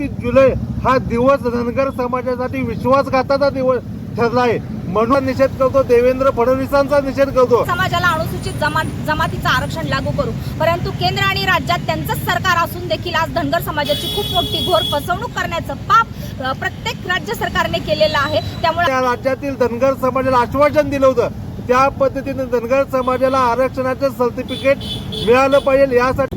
एकोणतीस जुलै हा दिवस धनगर समाजासाठी विश्वासघाताचा दिवस ठरला आहे. म्हणून निषेध करतो देवेंद्र फडणवीसांचा निषेध करतो. समाजाला अनुसूचित जमात जमातीचं आरक्षण लागू करू. परंतु केंद्र आणि राज्यात त्यांचंच सरकार असून देखील आज धनगर समाजाची खूप मोठी घोर फसवणूक करण्याचं पाप प्रत्येक राज्य सरकारने केलेलं आहे. त्यामुळे त्या राज्यातील धनगर समाजाला आश्वासन दिलं होतं. त्या पद्धतीने धनगर समाजाला आरक्षणाचं सर्टिफिकेट मिळालं पाहिजे. यासाठी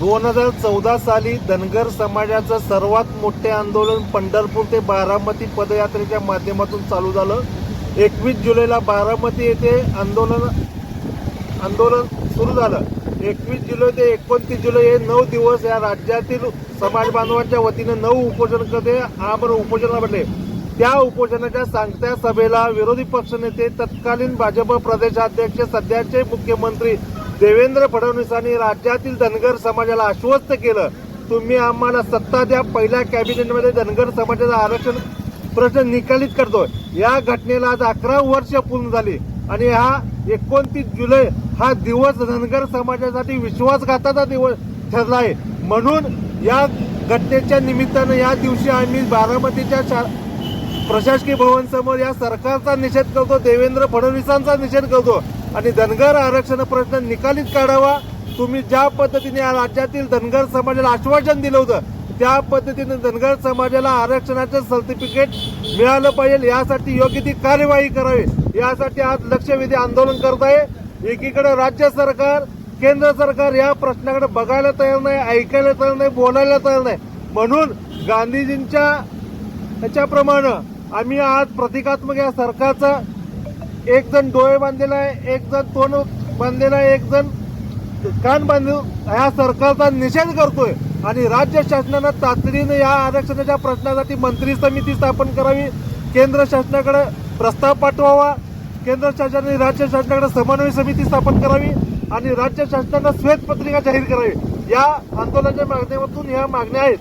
दोन हजार चौदा साली धनगर समाजाचं सर्वात मोठे आंदोलन पंढरपूर ते बारामती पदयात्रेच्या माध्यमातून चालू झालं. एकवीस जुलैला बारामती येथे आंदोलन आंदोलन सुरू झालं. एकवीस जुलै ते एकोणतीस जुलै हे नऊ दिवस या राज्यातील समाज बांधवांच्या वतीने नऊ उपोषण करते आपण उपोषणाला म्हटले त्या उपोषणाच्या सांगत्या सभेला विरोधी पक्षनेते तत्कालीन भाजप प्रदेशाध्यक्ष सध्याचे मुख्यमंत्री देवेंद्र फडणवीसांनी राज्यातील धनगर समाजाला आश्वस्त केलं. तुम्ही आम्हाला सत्ता द्या. पहिल्या कॅबिनेटमध्ये धनगर समाजाचा आरक्षण प्रश्न निकालित करतोय. या घटनेला आज अकरा वर्ष पूर्ण झाली. आणि हा एकोणतीस जुलै हा दिवस धनगर समाजासाठी विश्वासघाताचा दिवस ठरला आहे म्हणून या घटनेच्या निमित्तानं या दिवशी आम्ही बारामतीच्या शा प्रशासकीय भवन समोर या सरकारचा निषेध करतो देवेंद्र फडणवीसांचा निषेध करतो. आणि धनगर आरक्षण प्रश्न निकालीत काढावा. तुम्ही ज्या पद्धतीने या राज्यातील धनगर समाजाला आश्वासन दिलं होतं त्या पद्धतीने धनगर समाजाला आरक्षणाचं सर्टिफिकेट मिळालं पाहिजे. यासाठी योग्य ती कार्यवाही करावी. यासाठी आज लक्षवेधी आंदोलन करत आहे. एकीकडे राज्य सरकार केंद्र सरकार या प्रश्नाकडे बघायला तयार नाही ऐकायला तयार नाही बोलायला तयार नाही. म्हणून गांधीजींच्या त्याच्याप्रमाणे आम्ही आज प्रतिकात्मक या सरकारचा एक जण डोळे बांधलेला आहे एक जण तोंड बांधलेला आहे एक जण कान बांधून ह्या सरकारचा निषेध करतोय. आणि राज्य शासनानं तातडीने या आरक्षणाच्या प्रश्नासाठी मंत्री समिती स्थापन करावी केंद्र शासनाकडे प्रस्ताव पाठवावा केंद्र शासनाने राज्य शासनाकडे समन्वय समिती स्थापन करावी आणि राज्य शासनानं श्वेतपत्रिका जाहीर करावी. या आंदोलनाच्या माध्यमातून ह्या मागण्या आहेत.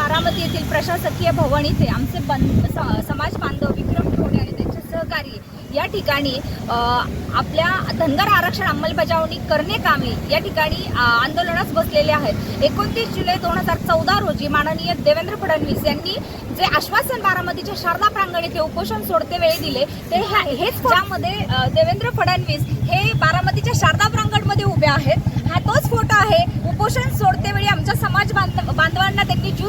बारामती येथील प्रशासकीय भवन इथे आमचे बन स- समाज बांधव विक्रम ठोणे आणि त्यांचे सहकारी या ठिकाणी आपल्या धनगर आरक्षण अंमलबजावणी करणे कामी या ठिकाणी आंदोलनास बसलेले आहेत. एकोणतीस जुलै दोन हजार चौदा रोजी माननीय देवेंद्र फडणवीस यांनी जे आश्वासन बारामतीच्या शारदा प्रांगण येथे उपोषण सोडते वेळी दिले ते ह्या- हेच ज्यामध्ये देवेंद्र फडणवीस हे बारामतीच्या शारदा प्रांगणमध्ये उभे आहेत. हा तोच फोटो आहे. उपोषण सोडते वेळी आमच्या समाज बांधव बांधवांना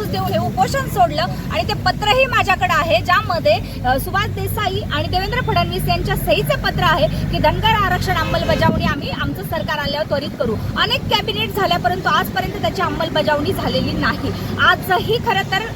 न्यूज देऊन हे उपोषण सोडलं आणि ते पत्रही माझ्याकडे आहे ज्यामध्ये सुभाष देसाई आणि देवेंद्र फडणवीस यांच्या सहीचे पत्र आहे की धनगर आरक्षण अंमलबजावणी आम्ही आमचं सरकार आल्यावर त्वरित करू. अनेक कॅबिनेट झाल्या परंतु आजपर्यंत त्याची अंमलबजावणी झालेली नाही. आजही खरं तर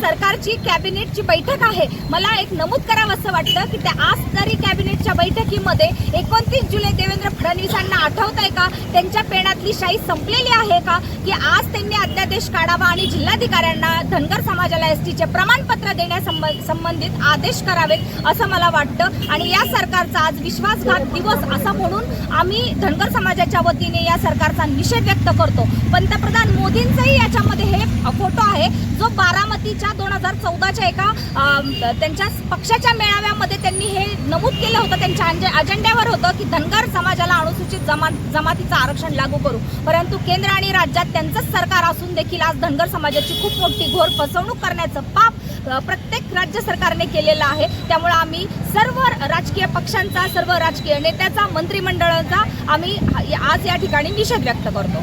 सरकारची कॅबिनेटची बैठक आहे. मला एक नमूद करावं असं वाटतं की त्या आज जरी कॅबिनेटच्या बैठकीमध्ये एकोणतीस जुलै देवेंद्र फडणवीसांना आठवत आहे का? त्यांच्या पेणातली शाही संपलेली आहे का? की आज त्यांनी अध्यादेश काढावा आणि जिल्हाधिकाऱ्यांना धनगर समाजाला एस टीचे प्रमाणपत्र देण्यासंबंधित आदेश करावेत असं मला वाटतं. आणि या सरकारचा आज विश्वासघात दिवस असा म्हणून आम्ही धनगर समाजाच्या वतीने या सरकारचा निषेध व्यक्त करतो. पंतप्रधान मोदींचंही याच्यामध्ये हे फोटो आहे. जो बारामतीच्या दोन हजार चौदाच्या एका त्यांच्या पक्षाच्या मेळाव्यामध्ये त्यांनी हे नमूद केलं होतं. त्यांच्या अजेंड्यावर होतं की धनगर समाजाला अनुसूचित जमा जमातीचं आरक्षण लागू करू. परंतु केंद्र आणि राज्यात त्यांचंच सरकार असून देखील आज धनगर समाजाची खूप मोठी घोर फसवणूक करण्याचं पाप प्रत्येक राज्य सरकारने केलेलं आहे. त्यामुळे आम्ही सर्व राजकीय पक्षांचा सर्व राजकीय नेत्याचा मंत्रिमंडळाचा आम्ही आज या ठिकाणी निषेध व्यक्त करतो.